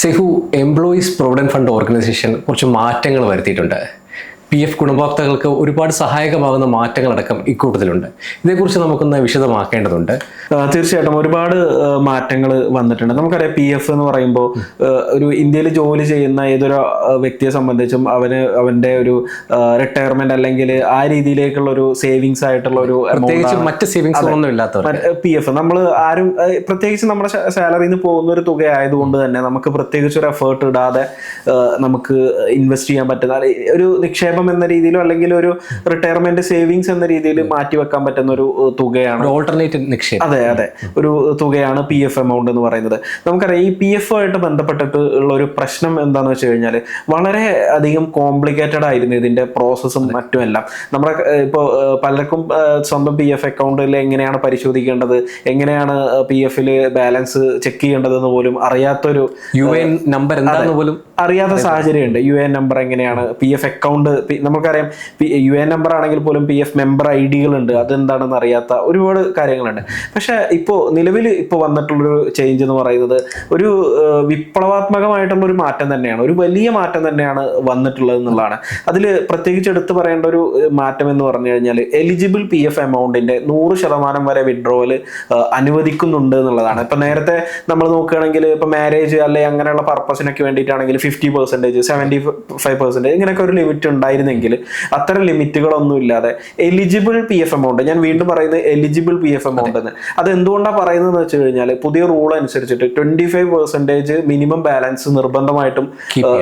സെഹു employees provident fund organisation കുറച്ച് മാറ്റങ്ങൾ വരുത്തിയിട്ടുണ്ട്. പി എഫ് ഗുണഭോക്താക്കൾക്ക് ഒരുപാട് സഹായകമാകുന്ന മാറ്റങ്ങളടക്കം ഇക്കൂട്ടത്തിലുണ്ട് ഇതേക്കുറിച്ച് നമുക്കൊന്ന് വിശദമാക്കേണ്ടതുണ്ട്. തീർച്ചയായിട്ടും ഒരുപാട് മാറ്റങ്ങൾ വന്നിട്ടുണ്ട്. നമുക്കറിയാം പി എഫ് എന്ന് പറയുമ്പോൾ ഒരു ഇന്ത്യയിൽ ജോലി ചെയ്യുന്ന ഏതൊരു വ്യക്തിയെ സംബന്ധിച്ചും അവന് അവന്റെ ഒരു റിട്ടയർമെന്റ് അല്ലെങ്കിൽ ആ രീതിയിലേക്കുള്ള ഒരു സേവിങ്സ് ആയിട്ടുള്ള ഒരു പ്രത്യേകിച്ച് മറ്റ് സേവിങ്സ് ഒന്നും ഇല്ലാത്ത പി എഫ് നമ്മൾ ആരും പ്രത്യേകിച്ച് നമ്മുടെ സാലറിയിൽ നിന്ന് പോകുന്ന ഒരു തുക ആയതുകൊണ്ട് തന്നെ നമുക്ക് പ്രത്യേകിച്ച് ഒരു എഫേർട്ട് ഇടാതെ നമുക്ക് ഇൻവെസ്റ്റ് ചെയ്യാൻ പറ്റുന്ന ഒരു നിക്ഷേപം എന്ന രീതിയിലോ അല്ലെങ്കിൽ ഒരു റിട്ടയർമെന്റ് സേവിങ്സ് എന്ന രീതിയിൽ മാറ്റി വെക്കാൻ പറ്റുന്ന ഒരു തുകയാണ്. ഓൾട്ടർനേറ്റീവ് നിക്ഷേപം. അതെ അതെ. ഒരു തുകയാണ് പി എഫ് എമൗണ്ട് എന്ന് പറയുന്നത്. നമുക്കറിയാം ഈ പി എഫ് ആയിട്ട് ബന്ധപ്പെട്ടിട്ട് ഉള്ള ഒരു പ്രശ്നം എന്താണെന്ന് വെച്ച് കഴിഞ്ഞാൽ വളരെ അധികം കോംപ്ലിക്കേറ്റഡ് ആയിരുന്നു ഇതിന്റെ പ്രോസസ്സും മറ്റുമെല്ലാം. നമ്മുടെ ഇപ്പോൾ പലർക്കും സ്വന്തം പി എഫ് അക്കൗണ്ടിൽ എങ്ങനെയാണ് പരിശോധിക്കേണ്ടത്? എങ്ങനെയാണ് പി എഫിൽ ബാലൻസ് ചെക്ക് ചെയ്യേണ്ടതെന്ന് പോലും അറിയാത്തൊരു യു എൻ നമ്പർ എന്താണെന്ന് പോലും അറിയാത്ത സാഹചര്യമുണ്ട്. യു എൻ നമ്പർ എങ്ങനെയാണ് പി എഫ് അക്കൗണ്ട് നമുക്കറിയാം യു എൻ നമ്പർ ആണെങ്കിൽ പോലും പി എഫ് മെമ്പർ ഐ ഡികളുണ്ട്. അതെന്താണെന്ന് അറിയാത്ത ഒരുപാട് കാര്യങ്ങളുണ്ട്. പക്ഷെ ഇപ്പോൾ നിലവിൽ ഇപ്പോൾ വന്നിട്ടുള്ളൊരു ചേഞ്ച് എന്ന് പറയുന്നത് ഒരു വിപ്ലവാത്മകമായിട്ടുള്ള ഒരു മാറ്റം തന്നെയാണ്. ഒരു വലിയ മാറ്റം തന്നെയാണ് വന്നിട്ടുള്ളത് എന്നുള്ളതാണ്. അതിൽ പ്രത്യേകിച്ച് എടുത്തു പറയേണ്ട ഒരു മാറ്റം എന്ന് പറഞ്ഞു കഴിഞ്ഞാൽ എലിജിബിൾ പി എഫ് എമൗണ്ടിന്റെ നൂറ് ശതമാനം വരെ വിഡ്രോവൽ അനുവദിക്കുന്നുണ്ട് എന്നുള്ളതാണ്. ഇപ്പം നേരത്തെ നമ്മൾ നോക്കുകയാണെങ്കിൽ ഇപ്പം മാരേജ് അല്ലെ അങ്ങനെയുള്ള പർപ്പസിനൊക്കെ വേണ്ടിയിട്ടാണെങ്കിൽ fifty percentage seventy five percentage ഇങ്ങനെയൊക്കെ ഒരു ലിമിറ്റ് ഉണ്ടായിരുന്നെങ്കിൽ അത്ര ലിമിറ്റുകളൊന്നും ഇല്ലാതെ എലിജിബിൾ പി എഫ് എമൗണ്ട് ഞാൻ വീണ്ടും പറയുന്നത് എലിജിബിൾ പി എഫ് എമൗണ്ട് എന്ന്. അത് എന്തുകൊണ്ടാണ് പറയുന്നത് വെച്ച് കഴിഞ്ഞാൽ പുതിയ റൂൾ അനുസരിച്ചിട്ട് twenty five percentage minimum balance നിർബന്ധമായിട്ടും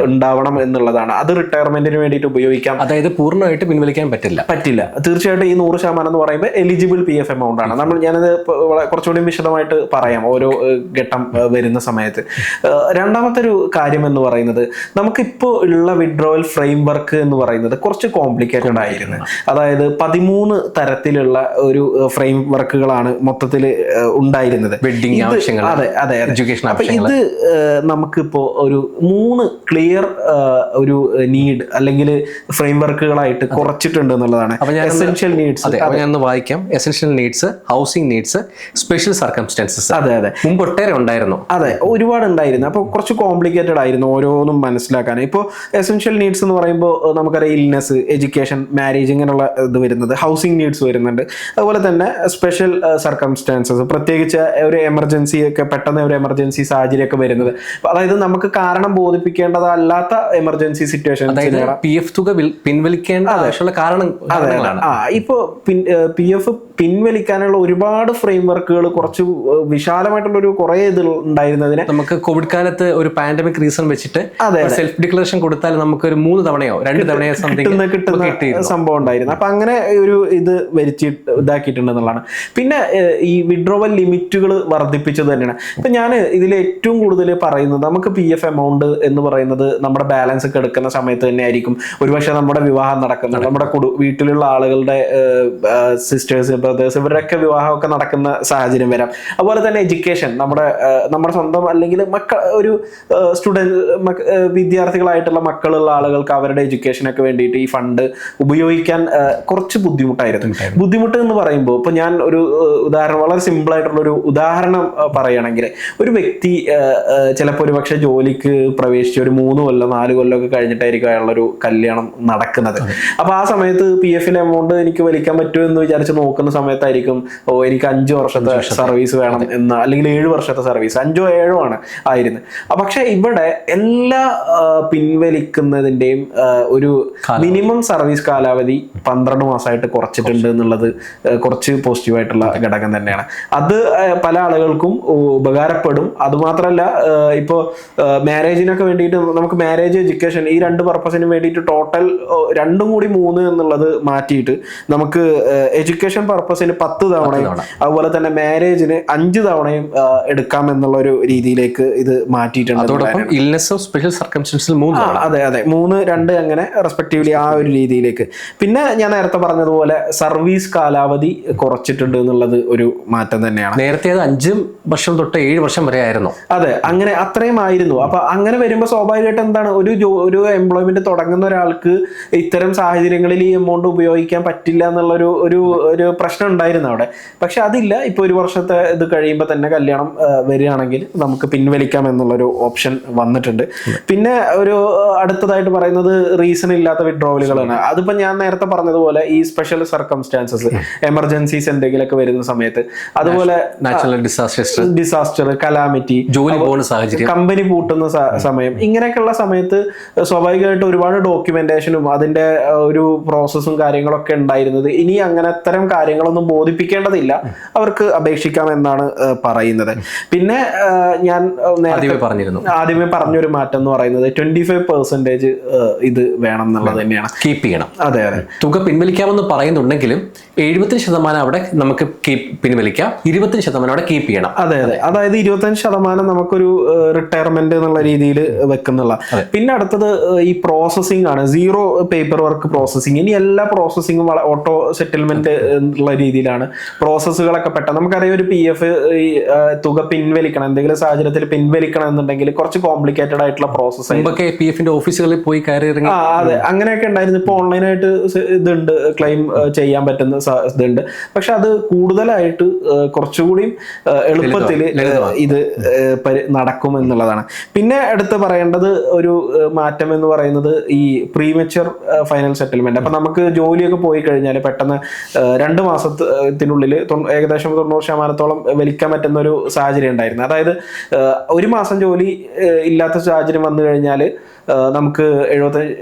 ഉണ്ടാവണം എന്നുള്ളതാണ്. അത് റിട്ടയർമെന്റിന് വേണ്ടിയിട്ട് ഉപയോഗിക്കാം. അതായത് പൂർണമായിട്ട് പിൻവലിക്കാൻ പറ്റില്ല. പറ്റില്ല. തീർച്ചയായിട്ടും ഈ നൂറ് ശതമാനം എന്ന് പറയുമ്പോൾ എലിജിബിൾ പി എഫ് എമൗണ്ട് ആണ്. നമ്മൾ ഞാനത് കുറച്ചുകൂടി വിശദമായിട്ട് പറയാം ഓരോ ഘട്ടം വരുന്ന സമയത്ത്. രണ്ടാമത്തെ ഒരു കാര്യം എന്ന് പറയുന്നത് നമുക്കിപ്പോൾ ഉള്ള വിഡ്രോവൽ ഫ്രെയിം വർക്ക് എന്ന് പറയുന്നത് കുറച്ച് കോംപ്ലിക്കേറ്റഡ് ആയിരുന്നു. അതായത് പതിമൂന്ന് തരത്തിലുള്ള ഒരു ഫ്രെയിം വർക്കുകളാണ് മൊത്തത്തിൽ ഉണ്ടായിരുന്നത്. വെഡിങ് ആവശ്യങ്ങൾ അതെ അതെ എഡ്യൂക്കേഷൻ ഇത് നമുക്കിപ്പോൾ നമുക്കിപ്പോ ഒരു മൂന്ന് ക്ലിയർ ഒരു നീഡ് അല്ലെങ്കിൽ ഫ്രെയിം വർക്കുകളായിട്ട് കുറച്ചിട്ടുണ്ട് എന്നുള്ളതാണ്. എസെൻഷ്യൽ നീഡ്സ് അതെ ഞാൻ വായിക്കാം. Essential needs housing needs special circumstances അതെ അതെ. മുമ്പ് ഒട്ടേറെ ഉണ്ടായിരുന്നു. അതെ ഒരുപാട് ഉണ്ടായിരുന്നു. അപ്പോൾ കുറച്ച് കോംപ്ലിക്കേറ്റഡ് ആയിരുന്നു ഓരോന്നും മനസ്സിലാക്കാൻ. ഇപ്പോൾ എസെൻഷ്യൽ നീഡ്സ് എന്ന് പറയുമ്പോൾ നമുക്കറിയാം ഇൽനെസ് എഡ്യൂക്കേഷൻ മാരേജ് ഇങ്ങനെയുള്ള ഇത് വരുന്നത് ഹൗസിംഗ് നീഡ്സ് വരുന്നുണ്ട്. അതുപോലെ തന്നെ സ്പെഷ്യൽ സർക്കംസ്റ്റാൻസസ് പ്രത്യേകിച്ച് ഒരു എമർജൻസി ഒക്കെ പെട്ടെന്ന് ഒരു എമർജൻസി സാഹചര്യമൊക്കെ വരുന്നത്. അതായത് നമുക്ക് കാരണം ബോധിപ്പിക്കേണ്ടതല്ലാത്ത എമർജൻസി സിറ്റുവേഷൻ പി എഫ് തുക പിൻവലിക്കേണ്ട ആവശ്യമുള്ള കാരണം ഇപ്പോൾ പി എഫ് പിൻവലിക്കാനുള്ള ഒരുപാട് ഫ്രെയിം വർക്കുകൾ കുറച്ച് വിശാലമായിട്ടുള്ള ഒരു കുറേ ഇത് ഉണ്ടായിരുന്നതിന് നമുക്ക് കോവിഡ് കാലത്ത് ഒരു പാൻഡമിക് റീസൺ വെച്ചിട്ട് സെൽഫ് ഡിക്ലറേഷൻ കൊടുത്താൽ നമുക്ക് ഒരു മൂന്ന് തവണയോ രണ്ട് തവണയോ കിട്ടുന്ന കിട്ടുന്ന സംഭവം ഉണ്ടായിരുന്നു. അപ്പൊ അങ്ങനെ ഒരു ഇത് വരിച്ച് ഇതാക്കിയിട്ടുണ്ടെന്നുള്ളതാണ്. പിന്നെ ഈ വിഡ്രോവൽ ലിമിറ്റുകൾ വർദ്ധിപ്പിച്ചത് തന്നെയാണ്. ഇപ്പൊ ഞാൻ ഇതിൽ ഏറ്റവും കൂടുതൽ പറയുന്നത് നമുക്ക് പി എഫ് എമൗണ്ട് എന്ന് പറയുന്നത് നമ്മുടെ ബാലൻസ് ഒക്കെ എടുക്കുന്ന സമയത്ത് തന്നെ ആയിരിക്കും. ഒരുപക്ഷെ നമ്മുടെ വിവാഹം നടക്കുന്നത് നമ്മുടെ കുടു വീട്ടിലുള്ള ആളുകളുടെ സിസ്റ്റേഴ്സ് ബ്രദേഴ്സ് ഇവരുടെയൊക്കെ വിവാഹമൊക്കെ നടക്കുന്ന സാഹചര്യം വരാം. അതുപോലെ തന്നെ എഡ്യൂക്കേഷൻ നമ്മുടെ നമ്മുടെ സ്വന്തം അല്ലെങ്കിൽ മക്ക ഒരു സ്റ്റുഡന്റ് വിദ്യാർത്ഥികളായിട്ടുള്ള മക്കളുള്ള ആളുകൾക്ക് അവരുടെ എഡ്യൂക്കേഷനൊക്കെ വേണ്ടിയിട്ട് ഈ ഫണ്ട് ഉപയോഗിക്കാൻ കുറച്ച് ബുദ്ധിമുട്ടായിരുന്നു. ബുദ്ധിമുട്ട് എന്ന് പറയുമ്പോൾ ഇപ്പൊ ഞാൻ ഒരു ഉദാഹരണം വളരെ സിമ്പിൾ ആയിട്ടുള്ള ഒരു ഉദാഹരണം പറയുകയാണെങ്കിൽ ഒരു വ്യക്തി ചിലപ്പോൾ ഒരു പക്ഷേ ജോലിക്ക് പ്രവേശിച്ച് ഒരു മൂന്ന് കൊല്ലം നാല് കൊല്ലം ഒക്കെ കഴിഞ്ഞിട്ടായിരിക്കും അയാളുടെ ഒരു കല്യാണം നടക്കുന്നത്. അപ്പൊ ആ സമയത്ത് പി എഫിന്റെ എമൗണ്ട് എനിക്ക് വലിക്കാൻ പറ്റുമോ എന്ന് വിചാരിച്ച് നോക്കുന്ന സമയത്തായിരിക്കും ഓ എനിക്ക് അഞ്ചു വർഷത്തെ സർവീസ് വേണം എന്ന് അല്ലെങ്കിൽ ഏഴ് വർഷത്തെ സർവീസ് അഞ്ചോ ഏഴോ ആണ് ആയിരുന്നു പക്ഷെ ഇവിടെ എല്ലാ പിൻവലിക്കുന്നതിന്റെയും ഒരു മിനിമം സർവീസ് കാലാവധി പന്ത്രണ്ട് മാസമായിട്ട് കുറച്ചിട്ടുണ്ട് എന്നുള്ളത് കുറച്ച് പോസിറ്റീവായിട്ടുള്ള ഘടകം തന്നെയാണ്. അത് പല ആളുകൾക്കും ഉപകാരപ്പെടും. അതുമാത്രമല്ല ഇപ്പോൾ ഇപ്പോ മാരേജിനൊക്കെ വേണ്ടിയിട്ട് നമുക്ക് മാരേജ് എഡ്യൂക്കേഷൻ ഈ രണ്ട് പർപ്പസിനും വേണ്ടിയിട്ട് ടോട്ടൽ രണ്ടും കൂടി മൂന്ന് എന്നുള്ളത് മാറ്റിയിട്ട് നമുക്ക് എഡ്യൂക്കേഷൻ പർപ്പസിന് പത്ത് തവണയും അതുപോലെ തന്നെ മാരേജിന് അഞ്ച് തവണയും എടുക്കാം എന്നുള്ള ഒരു രീതിയിലേക്ക് ഇത് മാറ്റിയിട്ടുണ്ട് അതോടൊപ്പം സ്പെഷ്യൽ സർക്കംസ്റ്റൻസിൽ മൂന്ന് അതെ അതെ. മൂന്ന് രണ്ട് അങ്ങനെ റെസ്പെക്ട് റെസ്പെക്റ്റീവ്ലി ആ ഒരു രീതിയിലേക്ക്. പിന്നെ ഞാൻ നേരത്തെ പറഞ്ഞതുപോലെ സർവീസ് കാലാവധി കുറച്ചിട്ടുണ്ട് എന്നുള്ളത് ഒരു മാറ്റം തന്നെയാണ്. നേരത്തെ അത് അഞ്ചും വർഷം തൊട്ട് ഏഴ് വർഷം വരെ ആയിരുന്നു. അതെ അങ്ങനെ അത്രയും ആയിരുന്നു. അപ്പൊ അങ്ങനെ വരുമ്പോൾ സ്വാഭാവികമായിട്ട് എന്താണ്? ഒരു ഒരു എംപ്ലോയ്മെന്റ് തുടങ്ങുന്ന ഒരാൾക്ക് ഇത്തരം സാഹചര്യങ്ങളിൽ ഈ എമൗണ്ട് ഉപയോഗിക്കാൻ പറ്റില്ല എന്നുള്ള ഒരു ഒരു ഒരു പ്രശ്നം ഉണ്ടായിരുന്നു അവിടെ. പക്ഷെ അതില്ല. ഇപ്പൊ ഒരു വർഷത്തെ ഇത് കഴിയുമ്പോൾ തന്നെ കല്യാണം വരികയാണെങ്കിൽ നമുക്ക് പിൻവലിക്കാം എന്നുള്ളൊരു ഓപ്ഷൻ വന്നിട്ടുണ്ട്. പിന്നെ ഒരു അടുത്തതായിട്ട് പറയുന്നത് റീസൺ ഇല്ലാത്ത വിഡ്രോവലുകളാണ്. അതിപ്പോ ഞാൻ നേരത്തെ പറഞ്ഞതുപോലെ ഈ സ്പെഷ്യൽ സർക്കംസ്റ്റാൻസസ് എമർജൻസീസ് എന്തെങ്കിലുമൊക്കെ വരുന്ന സമയത്ത് അതുപോലെ നാച്ചുറൽ ഡിസാസ്റ്റേഴ്സ് ഡിസാസ്റ്റർ കലാമിറ്റി ജോലി പോകുന്ന സാഹചര്യം. കമ്പനി പൂട്ടുന്ന സമയം ഇങ്ങനെയൊക്കെയുള്ള സമയത്ത് സ്വാഭാവികമായിട്ട് ഒരുപാട് ഡോക്യുമെന്റേഷനും അതിന്റെ ഒരു പ്രോസസ്സും കാര്യങ്ങളൊക്കെ ഉണ്ടായിരുന്നത്. ഇനി അങ്ങനെ അത്തരം കാര്യങ്ങളൊന്നും ബോധിപ്പിക്കേണ്ടതില്ല. അവർക്ക് അപേക്ഷിക്കാം എന്നാണ് പറയുന്നത്. പിന്നെ ഞാൻ നേരത്തെ ആദ്യമേ പറഞ്ഞിരുന്നു. ആദ്യമേ പറഞ്ഞൊരു മാറ്റം എന്ന് പറയുന്നത് ട്വന്റി ഫൈവ് പെർസെന്റേജ് ഇത് വേണം എന്നുള്ളത് തന്നെയാണ്. കീപ്പ് ചെയ്യണം. അതെ അതെ. തുക പിൻവലിക്കാമെന്ന് പറയുന്നുണ്ടെങ്കിലും എഴുപത്തിന് ശതമാനം അവിടെ നമുക്ക് പിൻവലിക്കാം. ഇരുപത്തിന് ശതമാനം അവിടെ കീപ്പ് ചെയ്യണം. അതെ അതെ. അതായത് ഇരുപത്തഞ്ച് ശതമാനം നമുക്കൊരു റിട്ടയർമെന്റ് എന്നുള്ള രീതിയിൽ വെക്കുന്നുള്ള. പിന്നെ അടുത്തത് ഈ പ്രോസസ്സിംഗ് ആണ്. സീറോ പേപ്പർ വർക്ക് പ്രോസസ്സിംഗ് ഇനി എല്ലാ പ്രോസസ്സിംഗും ഓട്ടോ സെറ്റിൽമെന്റ് ഉള്ള രീതിയിലാണ്. പ്രോസസ്സുകളൊക്കെ പെട്ടെന്ന് നമുക്കറിയാം ഒരു പി എഫ് തുക പിൻവലിക്കണം. എന്തെങ്കിലും സാഹചര്യത്തിൽ പിൻവലിക്കണം എന്നുണ്ടെങ്കിൽ കുറച്ച് കോംപ്ലിക്കേറ്റഡ് ആയിട്ടുള്ള പ്രോസസ്സ് മുമ്പൊക്കെ പി എഫിന്റെ ഓഫീസുകളിൽ പോയി കയറി ഇറങ്ങി അതെ. അങ്ങനെയൊക്കെ ഉണ്ടായിരുന്നു. ഇപ്പൊ ഓൺലൈനായിട്ട് ഇതുണ്ട്. ക്ലെയിം ചെയ്യാൻ പറ്റുന്ന ഇതുണ്ട്. പക്ഷെ അത് കൂടുതലായിട്ട് കുറച്ചുകൂടി കുറച്ചുകൂടിയും എളുപ്പത്തിൽ ഇത് നടക്കും എന്നുള്ളതാണ്. പിന്നെ എടുത്ത് പറയേണ്ടത് ഒരു മാറ്റം എന്ന് പറയുന്നത് ഈ പ്രീമച്ചർ ഫൈനൽ സെറ്റിൽമെന്റ് അപ്പൊ നമുക്ക് ജോലിയൊക്കെ പോയി കഴിഞ്ഞാൽ പെട്ടെന്ന് രണ്ട് മാസത്തിനുള്ളിൽ ഏകദേശം തൊണ്ണൂറ് ശതമാനത്തോളം വലിക്കാൻ പറ്റുന്ന ഒരു സാഹചര്യം ഉണ്ടായിരുന്നു. അതായത് ഒരു മാസം ജോലി ഇല്ലാത്ത സാഹചര്യം വന്നു കഴിഞ്ഞാൽ നമുക്ക് എഴുപത്തഞ്ച്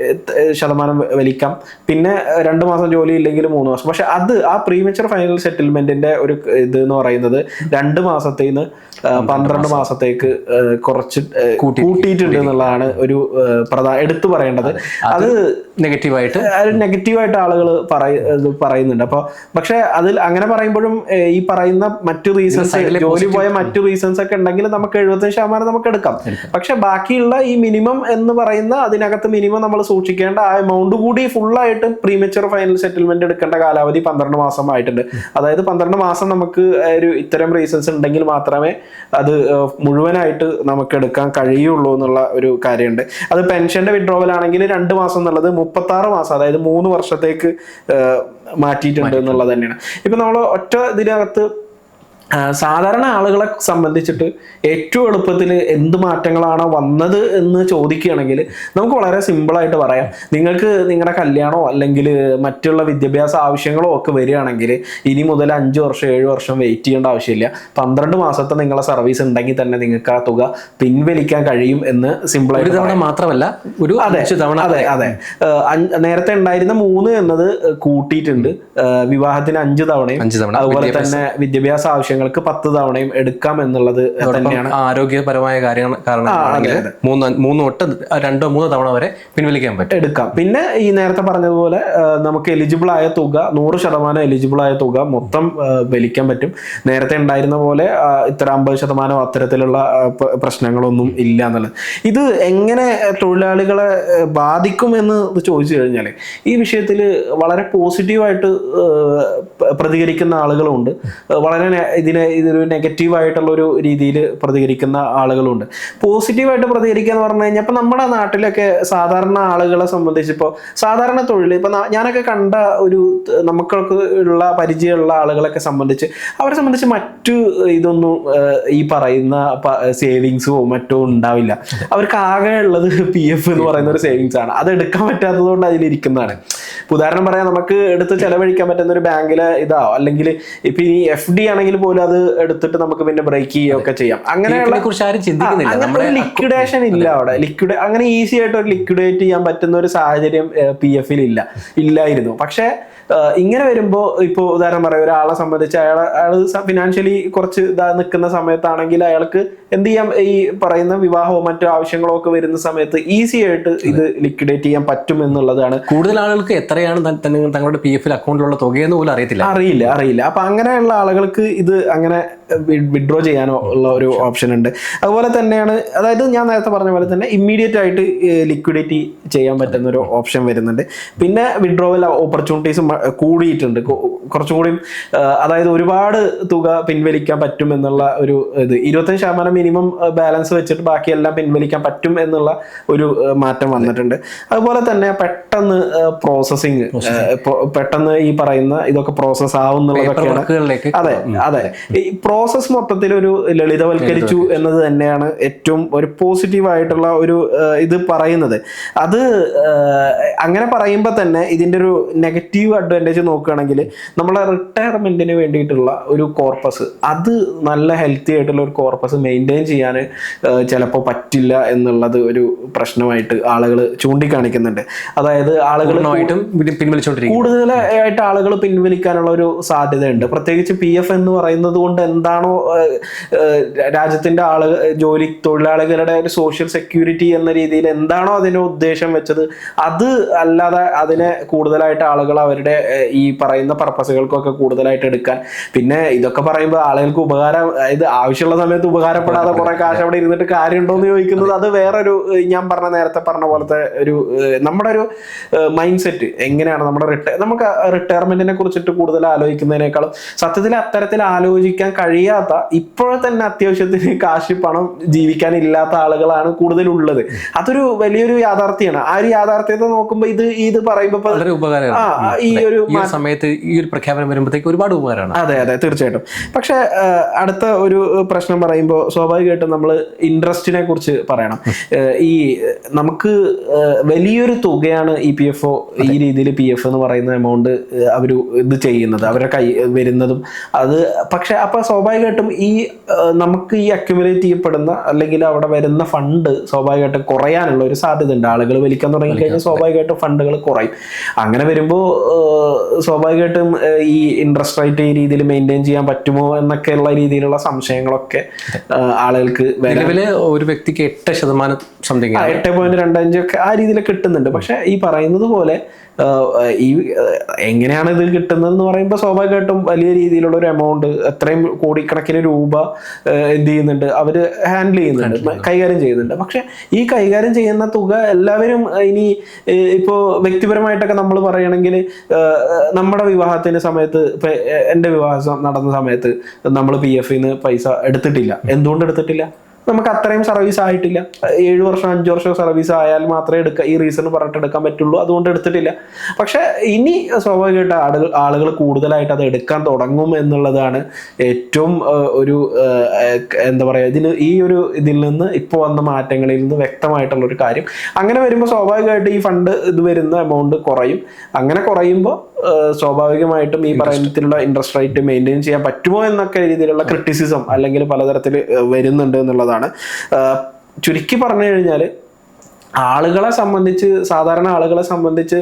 ശതമാനം വലിക്കാം. പിന്നെ രണ്ട് മാസം ജോലി ഇല്ലെങ്കിൽ മൂന്ന് മാസം. പക്ഷെ അത് ആ പ്രീമച്ചർ ഫൈനൽ സെറ്റിൽമെന്റിന്റെ ഒരു ഇത് എന്ന് പറയുന്നത് രണ്ട് മാസത്തേന്ന് ഏഹ്, പന്ത്രണ്ട് മാസത്തേക്ക് കുറച്ച് കൂട്ടിയിട്ടുണ്ട് എന്നുള്ളതാണ് ഒരു പ്രധാന എടുത്തു പറയേണ്ടത്. അത്. നെഗറ്റീവായിട്ട്? നെഗറ്റീവായിട്ട് ആളുകൾ പറയുന്നുണ്ട്. അപ്പോൾ പക്ഷെ അതിൽ അങ്ങനെ പറയുമ്പോഴും ഈ പറയുന്ന മറ്റു റീസൺസ് ജോലി പോയ മറ്റു റീസൺസ് ഒക്കെ ഉണ്ടെങ്കിൽ നമുക്ക് എഴുപത്തഞ്ച് ശതമാനം നമുക്ക് എടുക്കാം. പക്ഷെ ബാക്കിയുള്ള ഈ മിനിമം എന്ന് പറയുന്ന അതിനകത്ത് മിനിമം നമ്മൾ സൂക്ഷിക്കേണ്ട ആ എമൗണ്ട് കൂടി ഫുള്ളായിട്ട് പ്രീമച്ചർ ഫൈനൽ സെറ്റിൽമെന്റ് എടുക്കേണ്ട കാലാവധി പന്ത്രണ്ട് മാസം ആയിട്ടുണ്ട് അതായത് പന്ത്രണ്ട് മാസം നമുക്ക് ഒരു ഇത്തരം റീസൺസ് ഉണ്ടെങ്കിൽ മാത്രമേ അത് മുഴുവനായിട്ട് നമുക്ക് എടുക്കാൻ കഴിയുള്ളൂ എന്നുള്ള ഒരു കാര്യമുണ്ട്. അത് പെൻഷന്റെ വിഡ്രോവൽ ആണെങ്കിൽ രണ്ട് മാസം എന്നുള്ളത് മുപ്പത്തി ആറ് മാസം അതായത് മൂന്ന് വർഷത്തേക്ക് മാറ്റിയിട്ടുണ്ട്. എന്നുള്ളത് തന്നെയാണ്. ഇപ്പൊ നമ്മൾ ഒറ്റ ഇതിനകത്ത് സാധാരണ ആളുകളെ സംബന്ധിച്ചിട്ട് ഏറ്റവും എളുപ്പത്തിൽ എന്ത് മാറ്റങ്ങളാണ് വന്നത് എന്ന് ചോദിക്കുകയാണെങ്കിൽ നമുക്ക് വളരെ സിമ്പിളായിട്ട് പറയാം. നിങ്ങൾക്ക് നിങ്ങളുടെ കല്യാണമോ അല്ലെങ്കിൽ മറ്റുള്ള വിദ്യാഭ്യാസ ആവശ്യങ്ങളോ ഒക്കെ വരികയാണെങ്കിൽ ഇനി മുതൽ അഞ്ച് വർഷം ഏഴ് വർഷം വെയിറ്റ് ചെയ്യേണ്ട ആവശ്യമില്ല. പന്ത്രണ്ട് മാസത്തെ നിങ്ങളെ സർവീസ് ഉണ്ടെങ്കിൽ തന്നെ നിങ്ങൾക്ക് ആ തുക പിൻവലിക്കാൻ കഴിയും എന്ന് സിമ്പിളായിട്ട് തവണ മാത്രമല്ല ഒരു അതെ തവണ അതെ അതെ. നേരത്തെ ഉണ്ടായിരുന്ന മൂന്ന് എന്നത് കൂട്ടിയിട്ടുണ്ട്. വിവാഹത്തിന് അഞ്ച് തവണയും തവണ അതുപോലെ തന്നെ വിദ്യാഭ്യാസ ആവശ്യങ്ങൾക്ക് പത്ത് തവണയും എടുക്കാം എന്നുള്ളത് തന്നെയാണ്. ആരോഗ്യപരമായ കാര്യങ്ങൾ കാരണമാണെങ്കിൽ മൂന്ന് മൂന്ന് തൊട്ട് രണ്ടോ മൂന്നോ തവണ വരെ പിൻവലിക്കാൻ പറ്റും. എടുക്കാം. പിന്നെ ഈ നേരത്തെ പറഞ്ഞതുപോലെ നമുക്ക് എലിജിബിൾ ആയ തുക നൂറ് ശതമാനം എലിജിബിൾ ആയ തുക മൊത്തം വലിക്കാൻ പറ്റും. നേരത്തെ ഉണ്ടായിരുന്ന പോലെ ഇത്ര അമ്പത് ശതമാനം അത്തരത്തിലുള്ള പ്രശ്നങ്ങളൊന്നും ഇല്ല എന്നുള്ളത്. ഇത് എങ്ങനെ തൊഴിലാളികളെ ബാധിക്കും ബാധിക്കുമെന്ന് ചോദിച്ചു കഴിഞ്ഞാൽ ഈ വിഷയത്തിൽ വളരെ പോസിറ്റീവായിട്ട് പ്രതികരിക്കുന്ന ആളുകളുണ്ട്. വളരെ ഇതിനെ ഇതൊരു നെഗറ്റീവായിട്ടുള്ള ഒരു രീതിയിൽ പ്രതികരിക്കുന്ന ആളുകളുണ്ട്. പോസിറ്റീവായിട്ട് പ്രതികരിക്കുക എന്ന് പറഞ്ഞു കഴിഞ്ഞാൽ ഇപ്പം നമ്മുടെ നാട്ടിലൊക്കെ സാധാരണ ആളുകളെ സംബന്ധിച്ച് ഇപ്പോൾ സാധാരണ തൊഴിൽ ഇപ്പം ഞാനൊക്കെ കണ്ട ഒരു നമുക്കൊക്കെ ഉള്ള പരിചയമുള്ള ആളുകളൊക്കെ സംബന്ധിച്ച് അവരെ സംബന്ധിച്ച് മറ്റു ഇതൊന്നും ഈ പറയുന്ന സേവിങ്സോ മറ്റോ ഉണ്ടാവില്ല. അവർക്ക് ആകെ ഉള്ളത് പി എഫ് എന്ന് പറയുന്ന ഒരു സേവിങ്സ് ആണ്. അത് എടുക്കാൻ പറ്റാത്തത് കൊണ്ട് അതിലിരിക്കുന്നതാണ് ഉദാഹരണം പറയാം നമുക്ക് എടുത്ത് ചെലവഴിക്കാൻ പറ്റുന്ന ഒരു ബാങ്കിലെ ഇതാ അല്ലെങ്കിൽ ഇപ്പൊ ഇനി എഫ് ഡി ആണെങ്കിൽ പോലും അത് എടുത്തിട്ട് നമുക്ക് പിന്നെ ബ്രേക്ക് ചെയ്യുകയൊക്കെ ചെയ്യാം. അങ്ങനെയുള്ള കുറിച്ച് ആരും ചിന്തിക്കുന്നില്ല. നമ്മുടെ ലിക്വിഡേഷൻ ഇല്ല അവിടെ. ലിക്വിഡ് അങ്ങനെ ഈസി ആയിട്ട് ഒരു ലിക്വിഡേറ്റ് ചെയ്യാൻ പറ്റുന്ന ഒരു സാഹചര്യം പി എഫിൽ ഇല്ല. ഇല്ലായിരുന്നു. പക്ഷേ ഇങ്ങനെ വരുമ്പോൾ ഇപ്പോൾ ഉദാഹരണം പറയാം ഒരാളെ സംബന്ധിച്ച് അയാൾ അയാൾ ഫിനാൻഷ്യലി കുറച്ച് ഇതാ നിൽക്കുന്ന സമയത്താണെങ്കിൽ അയാൾക്ക് എന്ത് ചെയ്യാം? ഈ പറയുന്ന വിവാഹമോ മറ്റു ആവശ്യങ്ങളോ ഒക്കെ വരുന്ന സമയത്ത് ഈസി ആയിട്ട് ഇത് ലിക്വിഡേറ്റ് ചെയ്യാൻ പറ്റും എന്നുള്ളതാണ്. കൂടുതൽ ആളുകൾക്ക് എത്രയാണ് തങ്ങളുടെ പി എഫിൽ അക്കൗണ്ടിലുള്ള തുകയെന്ന് പോലും അറിയത്തില്ല. അറിയില്ല അറിയില്ല. അപ്പൊ അങ്ങനെയുള്ള ആളുകൾക്ക് ഇത് അങ്ങനെ വിഡ്രോ ചെയ്യാനോ ഉള്ള ഒരു ഓപ്ഷൻ ഉണ്ട്. അതുപോലെ തന്നെയാണ് അതായത് ഞാൻ നേരത്തെ പറഞ്ഞ പോലെ തന്നെ ഇമ്മീഡിയറ്റ് ആയിട്ട് ലിക്വിഡിറ്റി ചെയ്യാൻ പറ്റുന്ന ഒരു ഓപ്ഷൻ വരുന്നുണ്ട്. പിന്നെ വിഡ്രോവൽ ഓപ്പർച്യൂണിറ്റീസ് കൂടിയിട്ടുണ്ട്. കുറച്ചും കൂടി അതായത് ഒരുപാട് തുക പിൻവലിക്കാൻ പറ്റും എന്നുള്ള ഒരു ഇത്. ഇരുപത്തഞ്ച് ശതമാനം മിനിമം ബാലൻസ് വെച്ചിട്ട് ബാക്കിയെല്ലാം പിൻവലിക്കാൻ പറ്റും എന്നുള്ള ഒരു മാറ്റം വന്നിട്ടുണ്ട്. അതുപോലെ തന്നെ പെട്ടെന്ന് പ്രോസസ്സിങ് പെട്ടെന്ന് ഈ പറയുന്ന ഇതൊക്കെ പ്രോസസ് ആവുന്നുള്ളതൊക്കെയാണ്. അതെ അതെ. ഈ പ്രോസസ് മൊത്തത്തിൽ ഒരു ലളിതവൽക്കരിച്ചു. എന്നത് തന്നെയാണ് ഏറ്റവും ഒരു പോസിറ്റീവ് ആയിട്ടുള്ള ഒരു ഇത് പറയുന്നത്. അത് അങ്ങനെ പറയുമ്പോൾ തന്നെ ഇതിന്റെ ഒരു നെഗറ്റീവ് അഡ്വാന്റേജ് നോക്കുകയാണെങ്കിൽ നമ്മളെ റിട്ടയർമെന്റിന് വേണ്ടിയിട്ടുള്ള ഒരു കോർപ്പസ് അത് നല്ല ഹെൽത്തി ആയിട്ടുള്ള ഒരു കോർപ്പസ് മെയിന്റെയിൻ ചെയ്യാൻ ചിലപ്പോൾ പറ്റില്ല എന്നുള്ളത് ഒരു പ്രശ്നമായിട്ട് ആളുകൾ ചൂണ്ടിക്കാണിക്കുന്നുണ്ട്. അതായത് ആളുകൾ കൂടുതലായിട്ട് ആളുകൾ പിൻവലിക്കാനുള്ള ഒരു സാധ്യതയുണ്ട്. പ്രത്യേകിച്ച് പി എഫ് എന്ന് പറയുന്നത് കൊണ്ട് എന്താണോ രാജ്യത്തിന്റെ ആൾ ജോലി തൊഴിലാളികളുടെ ഒരു സോഷ്യൽ സെക്യൂരിറ്റി എന്ന രീതിയിൽ എന്താണോ അതിന് ഉദ്ദേശം വെച്ചത് അത് അല്ലാതെ അതിനെ കൂടുതലായിട്ട് ആളുകൾ അവരുടെ ഈ പറയുന്ന പർപ്പസുകൾക്കൊക്കെ കൂടുതലായിട്ട് എടുക്കാൻ. പിന്നെ ഇതൊക്കെ പറയുമ്പോൾ ആളുകൾക്ക് ഉപകാരം അതായത് ആവശ്യമുള്ള സമയത്ത് ഉപകാരപ്പെടാതെ കുറെ കാശ് അവിടെ ഇരുന്നിട്ട് കാര്യമുണ്ടോ എന്ന് ചോദിക്കുന്നത് അത് വേറൊരു ഞാൻ പറഞ്ഞ നേരത്തെ പറഞ്ഞ പോലത്തെ ഒരു നമ്മുടെ ഒരു മൈൻഡ് സെറ്റ് എങ്ങനെയാണ് നമ്മുടെ റിട്ടയർ നമുക്ക് റിട്ടയർമെന്റിനെ കുറിച്ചിട്ട് കൂടുതൽ ആലോചിക്കുന്നതിനേക്കാളും സത്യത്തിൽ അത്തരത്തിൽ ആലോചിക്കാൻ കഴിയാത്ത ഇപ്പോഴെ തന്നെ അത്യാവശ്യത്തിന് കാശ് പണം ജീവിക്കാൻ ഇല്ലാത്ത ആളുകളാണ് കൂടുതലുള്ളത്. അതൊരു വലിയൊരു യാഥാർത്ഥ്യമാണ് ആ ഒരു യാഥാർത്ഥ്യത്തെ നോക്കുമ്പോൾ ഇത് ഇത് പറയുമ്പോൾ വളരെ ഉപകാരമാണ്. ഈ ഒരു സമയത്ത് ഈ ഒരു പ്രഖ്യാപനം വരുമ്പോഴത്തേക്ക് ഒരുപാട് ഉപകാരമാണ്. അതെ അതെ തീർച്ചയായിട്ടും. പക്ഷെ അടുത്ത ഒരു പ്രശ്നം പറയുമ്പോൾ സ്വാഭാവികമായിട്ടും നമ്മൾ ഇൻട്രസ്റ്റിനെ കുറിച്ച് പറയണം. ഈ നമുക്ക് വലിയൊരു തുകയാണ് ഇ പി എഫ് ഒ ഈ രീതിയിൽ പി എഫ് എന്ന് പറയുന്ന എമൗണ്ട് അവർ ഇത് ചെയ്യുന്നത് അവരുടെ കൈ വരുന്നതും അത്. പക്ഷെ അപ്പൊ സ്വാഭാവികമായിട്ടും ഈ നമുക്ക് ഈ അക്യുമുലേറ്റ് ചെയ്യപ്പെടുന്ന അല്ലെങ്കിൽ അവിടെ വരുന്ന ഫണ്ട് സ്വാഭാവികമായിട്ടും കുറയാനുള്ള ഒരു സാധ്യത ഉണ്ട് ആളുകൾ വലിക്കാൻ തുടങ്ങി കഴിഞ്ഞാൽ സ്വാഭാവികമായിട്ടും ഫണ്ടുകൾ കുറയും. അങ്ങനെ വരുമ്പോൾ സ്വാഭാവികമായിട്ടും ഈ ഇൻട്രസ്റ്റ് റേറ്റ് ഈ രീതിയിൽ മെയിന്റെയിൻ ചെയ്യാൻ പറ്റുമോ എന്നൊക്കെയുള്ള രീതിയിലുള്ള സംശയങ്ങളൊക്കെ ആളുകൾക്ക് നിലവിൽ ഒരു വ്യക്തിക്ക് എട്ട് ശതമാനം സംതിങ് എട്ട് പോയിന്റ് രണ്ടഞ്ചൊക്കെ ആ രീതിയിൽ കിട്ടുന്നുണ്ട്. പക്ഷെ ഈ പറയുന്നത് പോലെ ഈ എങ്ങനെയാണ് ഇത് കിട്ടുന്നത് എന്ന് പറയുമ്പോൾ സ്വാഭാവികമായിട്ടും വലിയ രീതിയിലുള്ള ഒരു എമൗണ്ട് എത്രയും കോടിക്കണക്കിന് രൂപ എന്ത് ചെയ്യുന്നുണ്ട്? അവർ ഹാൻഡിൽ ചെയ്യുന്നുണ്ട് കൈകാര്യം ചെയ്യുന്നുണ്ട്. പക്ഷെ ഈ കൈകാര്യം ചെയ്യുന്ന തുക എല്ലാവരും ഇനി ഇപ്പോൾ ഇപ്പോ വ്യക്തിപരമായിട്ടൊക്കെ നമ്മൾ പറയുകയാണെങ്കിൽ നമ്മുടെ വിവാഹത്തിന്റെ സമയത്ത് എന്റെ വിവാഹം നടന്ന സമയത്ത് നമ്മൾ പി എഫിന്ന് പൈസ എടുത്തിട്ടില്ല. എന്തുകൊണ്ട് എടുത്തിട്ടില്ല? നമുക്ക് അത്രയും സർവീസ് ആയിട്ടില്ല. ഏഴ് വർഷം അഞ്ചു വർഷം സർവീസ് ആയാൽ മാത്രമേ എടുക്കുക ഈ റീസൺ പറഞ്ഞിട്ട് എടുക്കാൻ പറ്റുള്ളൂ. അതുകൊണ്ട് എടുത്തിട്ടില്ല. പക്ഷെ ഇനി സ്വാഭാവികമായിട്ട് ആളുകൾ ആളുകൾ കൂടുതലായിട്ട് അത് എടുക്കാൻ തുടങ്ങും എന്നുള്ളതാണ് ഏറ്റവും ഒരു എന്താ പറയുക ഇതിന് ഈ ഒരു ഇതിൽ നിന്ന് ഇപ്പോൾ വന്ന മാറ്റങ്ങളിൽ നിന്ന് വ്യക്തമായിട്ടുള്ള ഒരു കാര്യം. അങ്ങനെ വരുമ്പോൾ സ്വാഭാവികമായിട്ട് ഈ ഫണ്ട് ഇത് വരുന്ന എമൗണ്ട് കുറയും. അങ്ങനെ കുറയുമ്പോൾ സ്വാഭാവികമായിട്ടും ഈ പറയുന്നതിലുള്ള ഇൻട്രസ്റ്റ് റേറ്റ് മെയിന്റെയിൻ ചെയ്യാൻ പറ്റുമോ എന്നൊക്കെ രീതിയിലുള്ള ക്രിറ്റിസിസം അല്ലെങ്കിൽ പലതരത്തിൽ വരുന്നുണ്ട് എന്നുള്ളതാണ്. ചുരുക്കി പറഞ്ഞു കഴിഞ്ഞാൽ ആളുകളെ സംബന്ധിച്ച് സാധാരണ ആളുകളെ സംബന്ധിച്ച്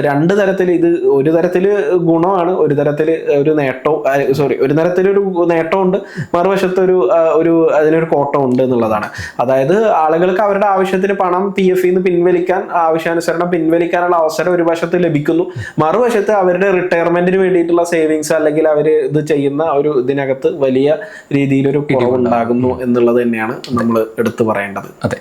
രണ്ട് തരത്തിൽ ഇത് ഒരു തരത്തിൽ ഗുണമാണ് ഒരു തരത്തിൽ ഒരു നേട്ടവും സോറി ഒരു തരത്തിലൊരു നേട്ടമുണ്ട് മറുവശത്ത് ഒരു ഒരു അതിനൊരു കോട്ടം ഉണ്ട് എന്നുള്ളതാണ്. അതായത് ആളുകൾക്ക് അവരുടെ ആവശ്യത്തിന് പണം പി എഫ് നിന്ന് പിൻവലിക്കാൻ ആവശ്യാനുസരണം പിൻവലിക്കാനുള്ള അവസരം ഒരു വശത്ത് ലഭിക്കുന്നു. മറുവശത്ത് അവരുടെ റിട്ടയർമെന്റിന് വേണ്ടിയിട്ടുള്ള സേവിങ്സ് അല്ലെങ്കിൽ അവർ ഇത് ചെയ്യുന്ന ഒരു ഇതിനകത്ത് വലിയ രീതിയിലൊരു കുറവുണ്ടാകുന്നു എന്നുള്ളത് തന്നെയാണ് നമ്മൾ എടുത്തു പറയേണ്ടത്. അതെ.